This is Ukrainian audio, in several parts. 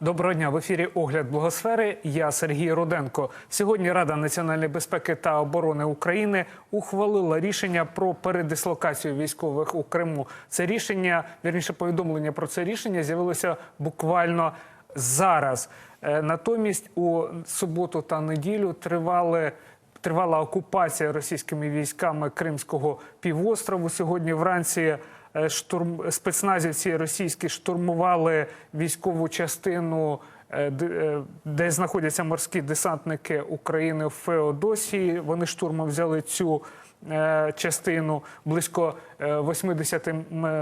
Доброго дня в ефірі Огляд Благосфери. Я Сергій Руденко. Сьогодні Рада національної безпеки та оборони України ухвалила рішення про передислокацію військових у Криму. Це рішення, вірніше повідомлення про це рішення з'явилося буквально зараз. Е, Натомість у суботу та неділю тривали. Тривала окупація російськими військами Кримського півострову. Сьогодні вранці штурм спецназівці російські штурмували військову частину, е, де- е, знаходяться морські десантники України в Феодосії. Вони штурмом взяли цю е, частину. Близько е, 80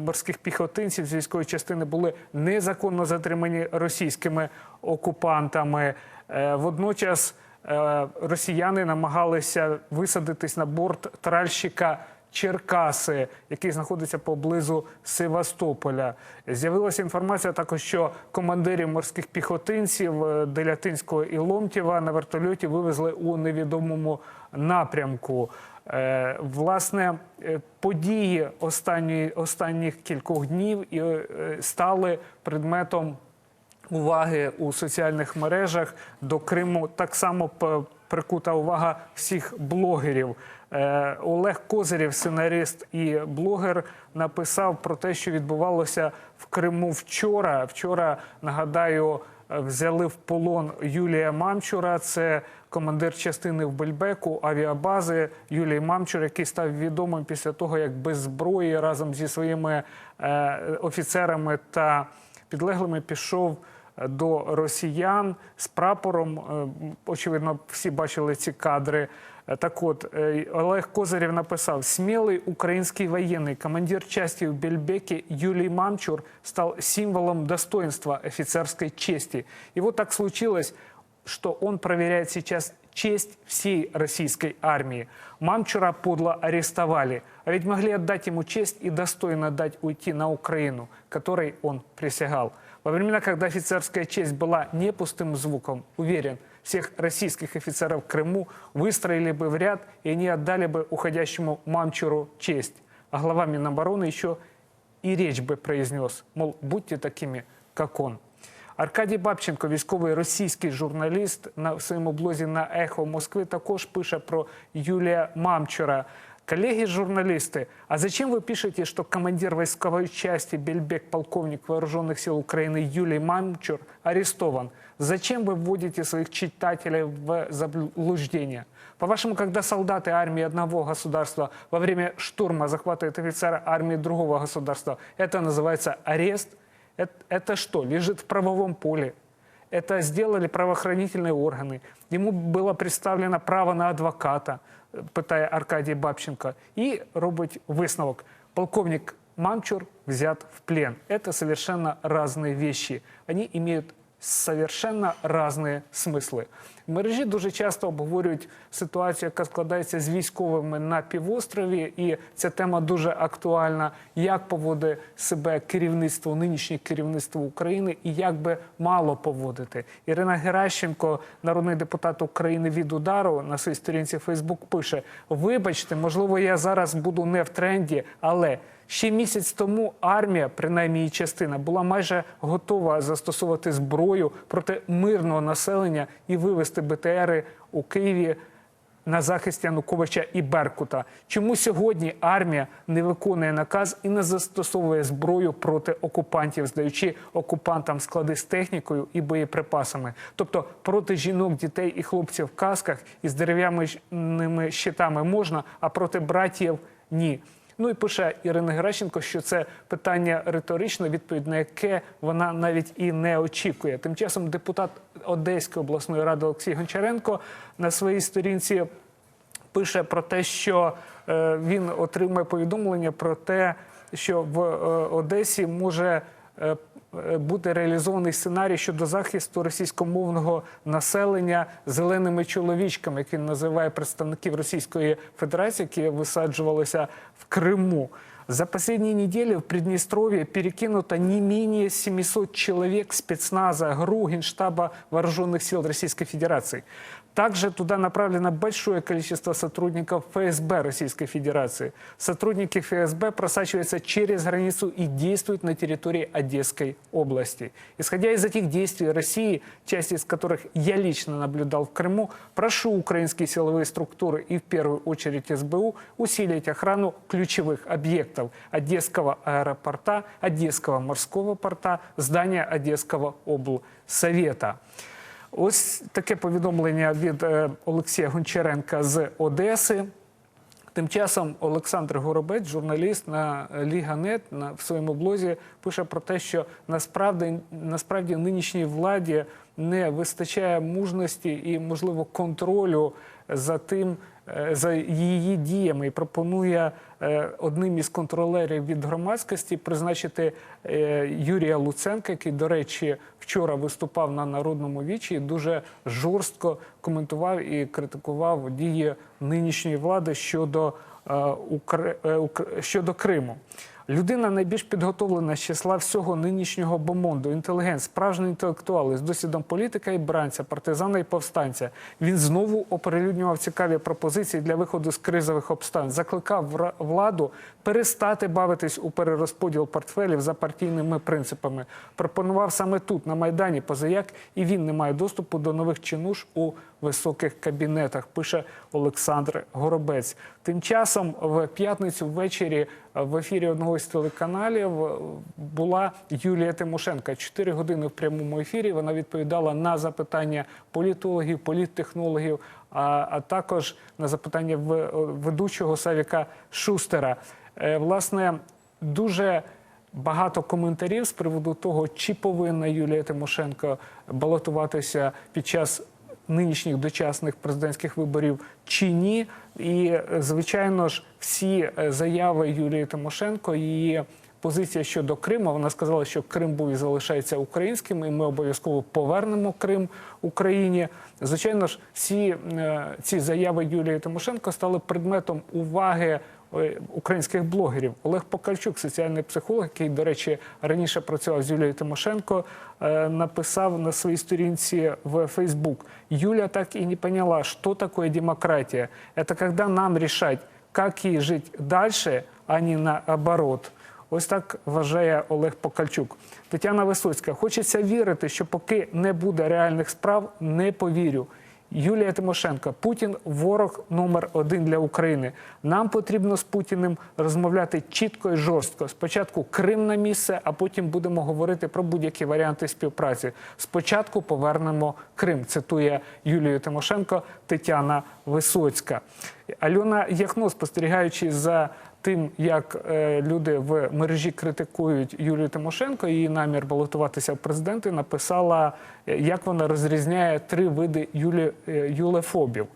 морських піхотинців з військової частини були незаконно затримані російськими окупантами. Е, Водночас е, росіяни намагалися висадитись на борт тральщика Черкаси, який знаходиться поблизу Севастополя. З'явилася інформація також, що командирів морських піхотинців е, Делятинського і Ломтєва на вертольоті вивезли у невідомому напрямку. Е, Власне, е, події останньої, останніх кількох днів стали предметом уваги у соціальних мережах до Криму так само прикута увага всіх блогерів. Е, Олег Козирєв, сценарист і блогер, написав про те, що відбувалося в Криму вчора. Вчора нагадаю, е, взяли в полон Юлія Мамчура. Це командир частини в Бельбеку авіабази Юлій Мамчур, який став відомим після того, як без зброї разом зі своїми е, офіцерами та підлеглими пішов до росіян з прапором. Е, Очевидно, всі бачили ці кадри. Е, Так от, е, Олег Козирєв написав: смілий український воєнний командир части в Бельбеке Юлий Мамчур стал символом достоинства офицерской чести. И вот так случилось, что он проверяет сейчас честь всей российской армии. Мамчура подло арестовали, а ведь могли отдать ему честь и достойно дать уйти на Украину, которой он присягал. Во времена, когда офицерская честь была не пустым звуком, уверен, всех российских офицеров в Крыму выстроили бы в ряд, и они отдали бы уходящему Мамчуру честь. А глава Минобороны еще и речь бы произнес, мол, будьте такими, как он. Аркадій Бабченко, військовий російський журналіст, на своєму блозі на Ехо Москви також пише про Юлія Мамчура. Коллеги журналисты, а зачем вы пишете, что командир войсковой части Бельбек, полковник вооруженных сил Украины Юлий Мамчур арестован? Зачем вы вводите своих читателей в заблуждение? По-вашему, когда солдаты армии одного государства во время штурма захватывают офицера армии другого государства, это называется арест? Это, это что, лежит в правовом поле? Это сделали правоохранительные органы. Ему было представлено право на адвоката, питає Аркадій Бабченко, і робить висновок. Полковник Мамчур взят в плен. Это совершенно разные вещи. Они имеют совершенно разные смисли. Мережі дуже часто обговорюють ситуацію, яка складається з військовими на півострові, і ця тема дуже актуальна. Як поводить себе керівництво, нинішнє керівництво України, і як би мало поводити. Ірина Геращенко, народний депутат України від удару, на своїй сторінці Фейсбук пише: Вибачте, можливо, я зараз буду не в тренді, але. Ще місяць тому армія, принаймні її частина, була майже готова застосувати зброю проти мирного населення і вивести БТРи у Києві на захист Януковича і Беркута. Чому сьогодні армія не виконує наказ і не застосовує зброю проти окупантів, здаючи окупантам склади з технікою і боєприпасами, тобто проти жінок, дітей і хлопців в касках із дерев'яними щитами можна, а проти братів ні. Ну і пише Ірина Геращенко, що це питання риторичне, відповідь на яке вона навіть і не очікує. Тим часом депутат Одеської обласної ради Олексій Гончаренко на своїй сторінці пише про те, що е, він отримує повідомлення про те, що в е, Одесі може е, е, реалізований сценарій щодо захисту російськомовного населення зеленими чоловічками, він називає представників Російської Федерації, які висаджувалися в Криму. За последние недели в Приднестровье перекинуто не менее 700 человек спецназа ГРУ Генштаба Вооруженных сил Российской Федерации. Также туда направлено большое количество сотрудников ФСБ Российской Федерации. Сотрудники ФСБ просачиваются через границу и действуют на территории Одесской области. Исходя из этих действий России, часть из которых я лично наблюдал в Крыму, прошу украинские силовые структуры и в первую очередь СБУ усилить охрану ключевых объектов Одесского аэропорта, Одесского морского порта, здания Одесского облсовета. Ось таке повідомлення від е, Олексія Гончаренка з Одеси. Тим часом Олександр Горобець, журналіст на Ліга.нет, на в своєму блозі пише про те, що насправді насправді нинішній владі не вистачає мужності і, можливо, контролю за тим, е, за її діями, і пропонує е, одним із контролерів від громадськості призначити е, Юрія Луценка, який, до речі, вчора виступав на народному вічі і дуже жорстко коментував і критикував дії нинішньої влади щодо, е, е, щодо Криму. Людина найбільш підготовлена з числа всього нинішнього бомонду, інтелігент, справжній інтелектуал із досвідом політика і бранця, партизана і повстанця. Він знову оприлюднював цікаві пропозиції для виходу з кризових обставин, закликав владу перестати бавитись у перерозподіл портфелів за партійними принципами. Пропонував саме тут, на Майдані, позаяк, і він не має доступу до нових чинуш у високих кабінетах, пише Олександр Горобець. Тим часом в п'ятницю ввечері в ефірі одного з телеканалів була Юлія Тимошенка. Чотири години в прямому ефірі вона відповідала на запитання політологів, політтехнологів, а, а також на запитання ведучого Савіка Шустера. Е, Власне, дуже багато коментарів з приводу того, чи повинна Юлія Тимошенко балотуватися під час нинішніх дочасних президентських виборів чи ні. І, е, звичайно ж, всі е, заяви Юлії Тимошенко, її позиція щодо Криму, вона сказала, що Крим був і залишається українським, і ми обов'язково повернемо Крим Україні. Звичайно ж, всі е, ці заяви Юлії Тимошенко стали предметом уваги українських блогерів. Олег Покальчук, соціальний психолог, який, до речі, раніше працював з Юлією Тимошенко, е, написав на своїй сторінці в Facebook. Юля так и не поняла, что такое демократия. Это когда нам решать, как ей жить дальше, а не наоборот. Ось так вважає Олег Покальчук. Тетяна Висоцька. Хочеться вірити, що поки не буде реальних справ, не повірю. Юлія Тимошенко, Путін ворог номер один для України. Нам потрібно з Путіним розмовляти чітко і жорстко. Спочатку Крим на місце, а потім будемо говорити про будь-які варіанти співпраці. Спочатку повернемо Крим. Цитує Юлію Тимошенко Тетяна Висоцька. Альона Яхно, спостерігаючи за тим, як е, люди в мережі критикують Юлію Тимошенко, її намір балотуватися в президенти, написала, е, як вона розрізняє три види юлі, е, юлефобів.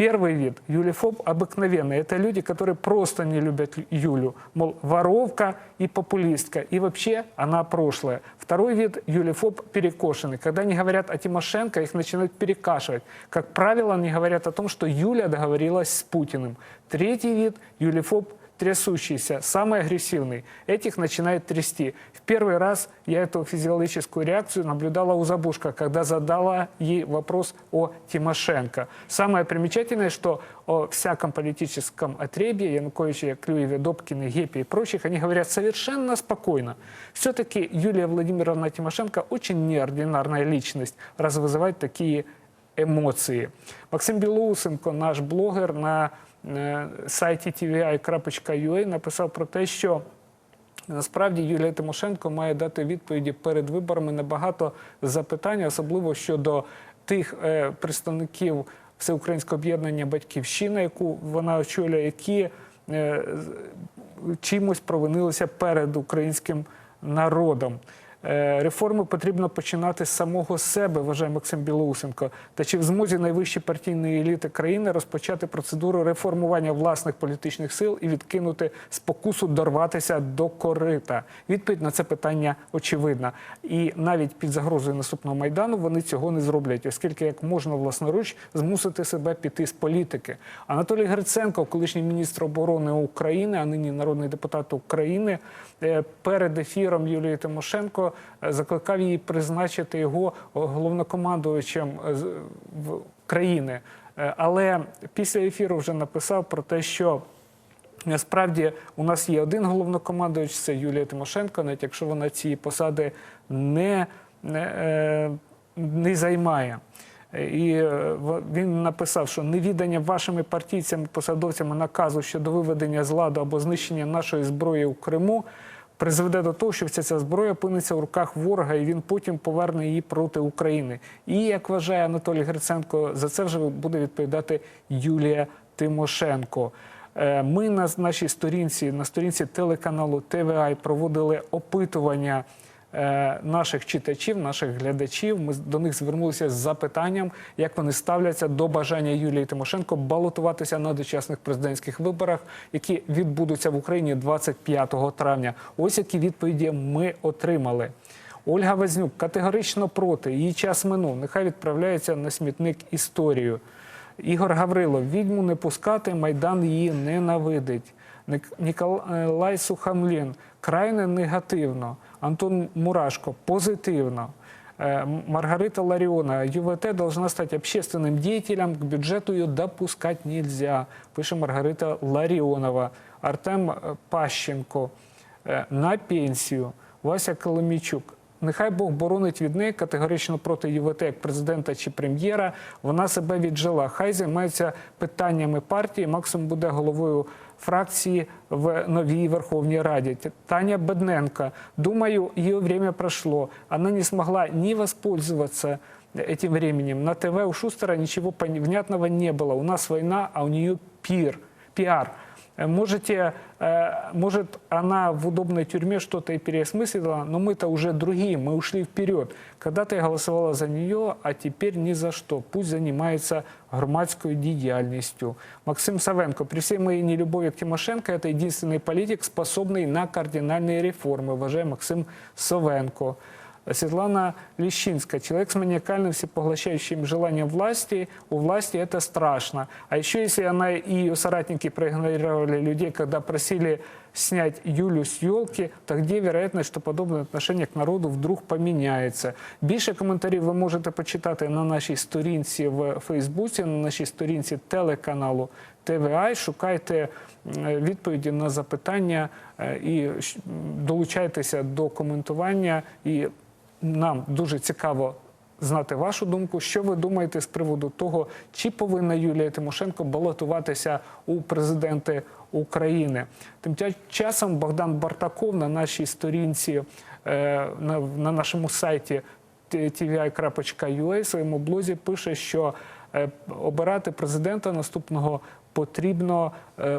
Первый вид – юлефоб обыкновенный. Это люди, которые просто не любят Юлю. Мол, воровка и популистка. И вообще она прошлое. Второй вид – юлефоб перекошенный. Когда они говорят о Тимошенко, их начинают перекашивать. Как правило, они говорят о том, что Юля договорилась с Путиным. Третий вид – юлефоб трясущийся, самый агрессивный. Этих начинает трясти. В первый раз я эту физиологическую реакцию наблюдала у Забушка, когда задала ей вопрос о Тимошенко. Самое примечательное, что о всяком политическом отребье Януковиче, Клюеве, Добкине, Гепе и прочих, они говорят совершенно спокойно. Все-таки Юлия Владимировна Тимошенко очень неординарная личность, раз вызывать такие емоції. Максим Білоусенко, наш блогер на е, сайті tvi.ua написав про те, що Насправді Юлія Тимошенко має дати відповіді перед виборами на багато запитань, особливо щодо тих е, представників Всеукраїнського об'єднання Батьківщина, яку вона очолює, які е, чимось провинилися перед українським народом. Е, Реформи потрібно починати з самого себе, вважає Максим Білоусенко. Та чи в змозі найвищі партійної еліти країни розпочати процедуру реформування власних політичних сил і відкинути спокусу дорватися до корита? Відповідь на це питання очевидна. І навіть під загрозою наступного майдану вони цього не зроблять, оскільки як можна власноруч змусити себе піти з політики. Анатолій Гриценко, колишній міністр оборони України, а нині народний депутат України, е, перед ефіром Юлії Тимошенко закликав її призначити його головнокомандувачем е, країни. Е, Але після ефіру вже написав про те, що Насправді у нас є один головнокомандуючий, це Юлія Тимошенко, навіть якщо вона ці посади не, не, е, не займає. І е, він написав, що невідання вашими партійцями, посадовцями наказу щодо виведення з ладу або знищення нашої зброї у Криму призведе до того, що вся ця зброя опиниться в руках ворога, і він потім поверне її проти України. І як вважає Анатолій Гриценко, за це вже буде відповідати Юлія Тимошенко. Е, Ми на нашій сторінці, на сторінці телеканалу ТВА проводили опитування наших читачів, наших глядачів. Ми до них звернулися з запитанням, як вони ставляться до бажання Юлії Тимошенко балотуватися на дочасних президентських виборах, які відбудуться в Україні 25 травня. Ось які відповіді ми отримали. Ольга Вознюк категорично проти. Її час минув. Нехай відправляється на смітник історію. Ігор Гаврилов, відьму не пускати, Майдан її ненавидить. Ник- Ніколай Сухамлін, крайне негативно. Антон Мурашко, позитивно. Э, М- Маргарита Лариона, ЮВТ должна стать общественным деятелем, к бюджету ее допускать нельзя, пишет Маргарита Ларионова. Артем э, Пащенко, э, на пенсію. Вася Коломійчук. Нехай Бог боронить від неї категорично проти ЮВТ як президента чи прем'єра. Вона себе віджила. Хай займається питаннями партії. Максимум буде головою фракції в новій Верховній Раді. Таня Бедненко. Думаю, ее время прошло. Она не смогла ни воспользоваться этим временем. На ТВ у Шустера ничего пон- внятного не было. У нас война, а у нее пир, пиар. Э, Можете, э, может, она в удобной тюрьме что-то и переосмыслила, но мы-то уже другие, мы ушли вперед. Когда-то я голосовала за нее, а теперь ни за что. Пусть занимается громадской деятельностью. Максим Савенко, при всей моей нелюбови к Тимошенко, это единственный политик, способный на кардинальные реформы, уважаемый Максим Савенко. Светлана Лещинская. Человек с маниакальным всепоглощающим желанием власти, у власти это страшно. А еще если она и ее соратники проигнорировали людей, когда просили снять Юлю с елки, то где вероятность, що подобне отношение к народу вдруг поміняється? Більше коментарів ви можете почитати на нашій сторінці в Фейсбуці, на нашій сторінці телеканалу ТВА. Шукайте е, відповіді на запитання е, і долучайтеся до коментування. І нам дуже цікаво знати вашу думку. Що ви думаєте з приводу того, чи повинна Юлія Тимошенко балотуватися у президенти України? Тим часом Богдан Бартаков на нашій сторінці е, на, на нашому сайті tvi.ua своєму блозі пише, що е, обирати президента наступного потрібно,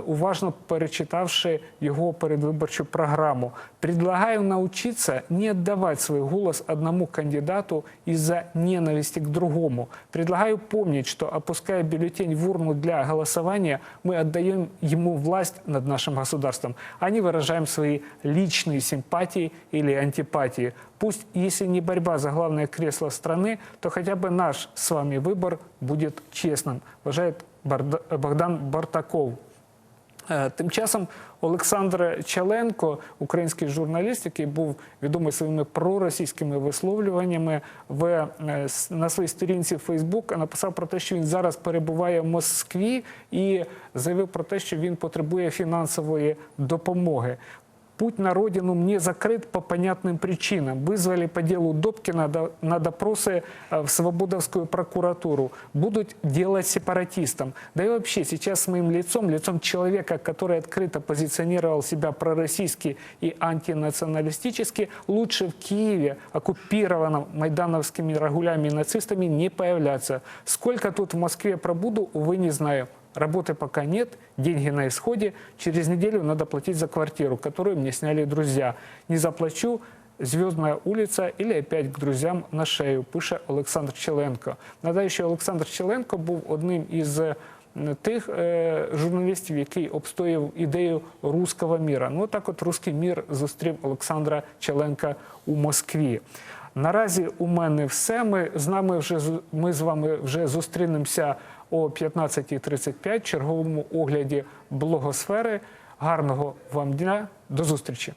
уважно перечитавши його передвиборчу программу. Предлагаю научиться не отдавать свой голос одному кандидату из-за ненависти к другому. Предлагаю помнить, что опуская бюллетень в урну для голосования, мы отдаем ему власть над нашим государством, а не выражаем свои личные симпатии или антипатии. Пусть, если не борьба за главное кресло страны, то хотя бы наш с вами выбор будет честным, вважает Барда- Богдан Бартаков. Е, Тим часом Олександр Чаленко, український журналіст, який був відомий своїми проросійськими висловлюваннями, в, е, на своїй сторінці Фейсбук написав про те, що він зараз перебуває в Москві і заявив про те, що він потребує фінансової допомоги. Путь на родину мне закрыт по понятным причинам. Вызвали по делу Добкина до- на допросы э, в Свободовскую прокуратуру. Будут делать сепаратистам. Да и вообще сейчас с моим лицом, лицом человека, который открыто позиционировал себя пророссийски и антинационалистически, лучше в Киеве, оккупированном майдановскими рагулями и нацистами, не появляться. Сколько тут в Москве пробуду, увы, не знаю. Работы пока нет, деньги на исходе. Через неделю надо платить за квартиру, которую мне сняли друзья. Не заплачу, Звездная улиця или опять к друзям на шею, пише Олександр Челенко. Нагадаю, що Олександр Челенко був одним із е, тих е, журналістів, який обстояв ідею руського міра. Ну так от руський мір зустрів Олександра Челенка у Москві. Наразі у мене все. Ми з нами вже ми з вами вже зустрінемося о 15.35 в черговому огляді блогосфери. Гарного вам дня, до зустрічі!